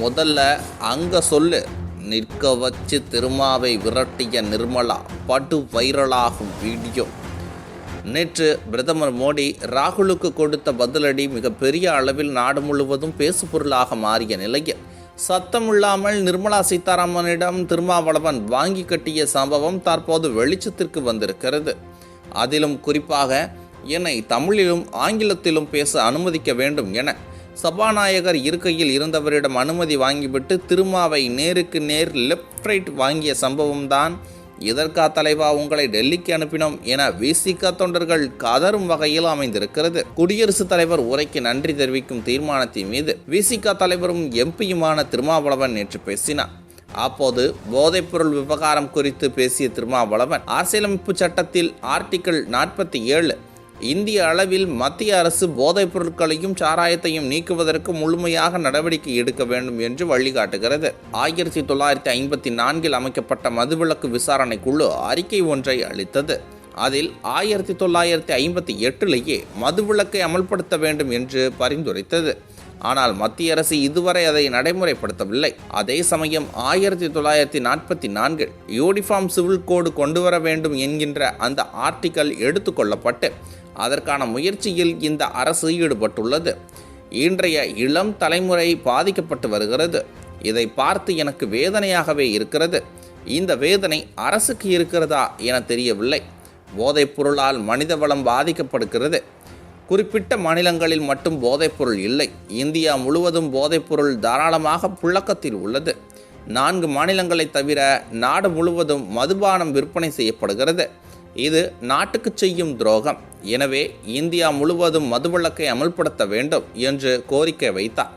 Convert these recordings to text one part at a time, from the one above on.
முதல்ல அங்க சொல்லு. நிற்க வச்சு திருமாவை விரட்டிய நிர்மலா படு வைரலாகும் வீடியோ. நேற்று பிரதமர் மோடி ராகுலுக்கு கொடுத்த பதிலடி மிகப்பெரிய அளவில் நாடு முழுவதும் பேசுபொருளாக மாறிய நிலையில் சத்தமில்லாமல் நிர்மலா சீதாராமனிடம் திருமாவளவன் வாங்கி கட்டிய சம்பவம் தற்போது வெளிச்சத்திற்கு வந்திருக்கிறது. அதிலும் குறிப்பாக என்னை தமிழிலும் ஆங்கிலத்திலும் பேச அனுமதிக்க வேண்டும் என சபாநாயகர் இருக்கையில் இருந்தவரிடம் அனுமதி வாங்கிவிட்டு திருமாவை நேருக்கு நேர் லெஃப்ட் ரைட் வாங்கிய சம்பவம்தான். இதற்கா தலைவா உங்களை டெல்லிக்கு அனுப்பினோம் என விசிக தொண்டர்கள் கதரும் வகையில் அமைந்திருக்கிறது. குடியரசுத் தலைவர் உரைக்கு நன்றி தெரிவிக்கும் தீர்மானத்தின் மீது விசிக தலைவரும் எம்பியுமான திருமாவளவன் நேற்று பேசினார். அப்போது போதைப்பொருள் விவகாரம் குறித்து பேசிய திருமாவளவன் அரசியலமைப்பு சட்டத்தில் ஆர்டிகிள் நாற்பத்தி ஏழு இந்திய அளவில் மத்திய அரசு போதைப் பொருட்களையும் சாராயத்தையும் நீக்குவதற்கு முழுமையாக நடவடிக்கை எடுக்க வேண்டும் என்று வழிகாட்டுகிறது. ஆயிரத்தி தொள்ளாயிரத்தி ஐம்பத்தி நான்கில் அமைக்கப்பட்ட மதுவிலக்கு விசாரணை குழு அறிக்கை ஒன்றை அளித்தது. அதில் ஆயிரத்தி தொள்ளாயிரத்தி ஐம்பத்தி எட்டிலேயே மதுவிலக்கை அமல்படுத்த வேண்டும் என்று பரிந்துரைத்தது. ஆனால் மத்திய அரசு இதுவரை அதை நடைமுறைப்படுத்தவில்லை. அதே சமயம் ஆயிரத்தி தொள்ளாயிரத்தி நாற்பத்தி நான்கில் யூனிஃபார்ம் சிவில் கோடு கொண்டு வர வேண்டும் என்கின்ற அந்த ஆர்டிக்கல் எடுத்துக்கொள்ளப்பட்டு அதற்கான முயற்சியில் இந்த அரசு ஈடுபட்டுள்ளது. இன்றைய இளம் தலைமுறை பாதிக்கப்பட்டு வருகிறது. இதை பார்த்து எனக்கு வேதனையாகவே இருக்கிறது. இந்த வேதனை அரசுக்கு இருக்கிறதா என தெரியவில்லை. போதைப் பொருளால் மனித வளம் பாதிக்கப்படுகிறது. குறிப்பிட்ட மாநிலங்களில் மட்டும் போதைப்பொருள் இல்லை. இந்தியா முழுவதும் போதைப்பொருள் தாராளமாக புழக்கத்தில் உள்ளது. நான்கு மாநிலங்களை தவிர நாடு முழுவதும் மதுபானம் விற்பனை செய்யப்படுகிறது. இது நாட்டுக்கு செய்யும் துரோகம். எனவே இந்தியா முழுவதும் மதுவிலக்கை அமல்படுத்த வேண்டும் என்று கோரிக்கை வைத்தார்.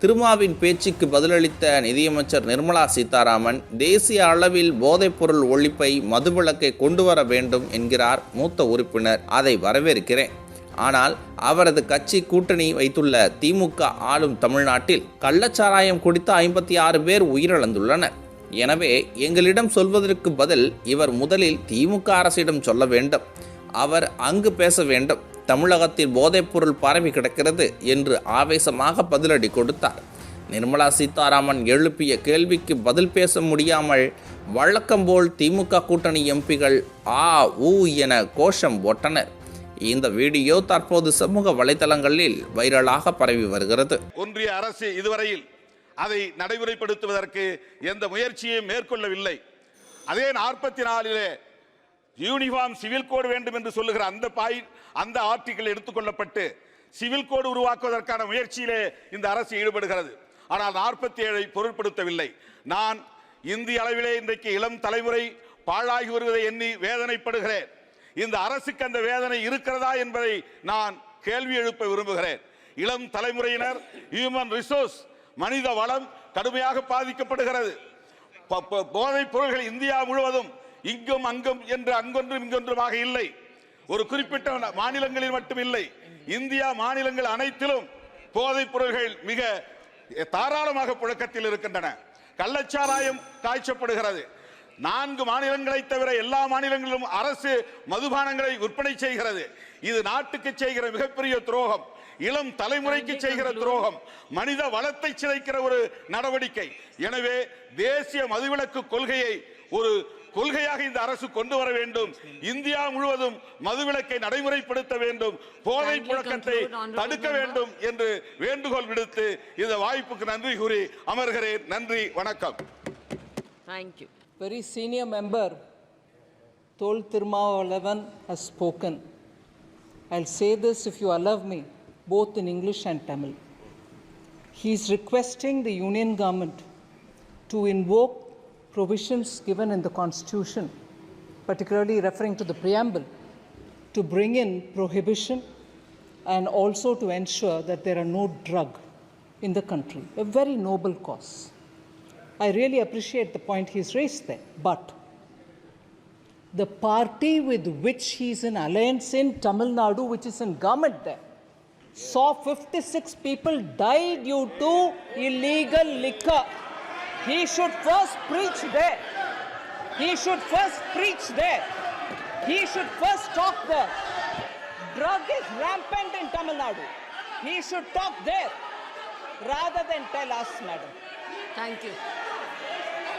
திருமாவின் பேச்சுக்கு பதிலளித்த நிதியமைச்சர் நிர்மலா சீதாராமன் தேசிய அளவில் போதைப்பொருள் ஒழிப்பை மதுவிலக்கை கொண்டு வர வேண்டும் என்கிறார் மூத்த உறுப்பினர். அதை வரவேற்கிறேன். ஆனால் அவரது கட்சி கூட்டணி வைத்துள்ள திமுக ஆளும் தமிழ்நாட்டில் கள்ளச்சாராயம் குடித்த ஐம்பத்தி ஆறு பேர் உயிரிழந்துள்ளனர். எனவே எங்களிடம் சொல்வதற்கு பதில் இவர் முதலில் திமுக அரசிடம் சொல்ல வேண்டும். அவர் அங்கு பேச வேண்டும். தமிழகத்தில் போதைப்பொருள் பரவி கிடக்கிறது என்று ஆவேசமாக பதிலடி கொடுத்தார். நிர்மலா சீதாராமன் எழுப்பிய கேள்விக்கு பதில் பேச முடியாமல் வழக்கம்போல் திமுக கூட்டணி எம்பிகள் ஆ ஊ என கோஷம் ஓட்டனர் இந்த வீடியோ தற்போது சமூக வலைதளங்களில் வைரலாக பரவி வருகிறது. ஒன்றிய அரசு இதுவரையில் அதை நடைமுறைப்படுத்துவதற்கு எந்த முயற்சியும் மேற்கொள்ளவில்லை. அதே நாற்பத்தி நாலிலே யூனிஃபார்ம் சிவில் கோடு வேண்டும் என்று சொல்லுகிற அந்த பாய் அந்த ஆர்டிகிள் எடுத்துக்கொள்ளப்பட்டு சிவில் கோடு உருவாக்குவதற்கான முயற்சியிலே இந்த அரசு ஈடுபடுகிறது. ஆனால் நாற்பத்தி ஏழை பொருட்படுத்தவில்லை. நான் இந்திய அளவிலே இன்றைக்கு இளம் தலைமுறை பாழாகி வருவதை எண்ணி வேதனைப்படுகிறேன். இந்த அரசுக்கு அந்த வேதனை இருக்கிறதா என்பதை நான் கேள்வி எழுப்ப விரும்புகிறேன். இளம் தலைமுறையினர் ஹியூமன் ரிசோர்ஸ் மனித வளம் கடுமையாக பாதிக்கப்படுகிறது. ப- போதைப் பொருள்கள் இந்தியா முழுவதும் இங்கும் அங்கும் என்று அங்கொன்றும் இங்கொன்றுமாக இல்லை. ஒரு குறிப்பிட்ட மாநிலங்களில் மட்டும் இல்லை. இந்தியா மாநிலங்கள் அனைத்திலும் போதைப் பொருள்கள் மிக தாராளமாக புழக்கத்தில் இருக்கின்றன. கள்ளச்சாராயம் காய்ச்சப்படுகிறது. நான்கு மாநிலங்களை தவிர எல்லா மாநிலங்களிலும் அரசு மதுபானங்களை விற்பனை செய்கிறது. இது நாட்டுக்கு செய்கிற மிகப்பெரிய துரோகம். இளம் தலைமுறைக்கு செய்கிற துரோகம். மனித வளத்தை சிதைக்கிற ஒரு நடவடிக்கை. எனவே தேசிய மதுவிலக்கு கொள்கையை ஒரு கொள்கையாக இந்த அரசு கொண்டு வர வேண்டும். இந்தியா முழுவதும் மதுவிலக்கை நடைமுறைப்படுத்த வேண்டும். போதை புழக்கத்தை தடுக்க. வேண்டும் என்று வேண்டுகோள் விடுத்து இந்த வாய்ப்புக்கு நன்றி கூறி அமர்கிறேன். நன்றி வணக்கம். You. Very senior member told Tirumalavan has spoken. I'll say this if you allow me, both in English and Tamil. He is requesting the Union government to invoke provisions given in the Constitution, particularly referring to the preamble, to bring in prohibition and also to ensure that there are no drug in the country. A very noble cause. I really appreciate the point he's raised there. But the party with which he's in alliance in Tamil Nadu, which is in government there, saw 56 people die due to illegal liquor. He should first preach there. He should first preach there. He should first talk there. Drug is rampant in Tamil Nadu. He should talk there. rather than tell us, madam. Thank you.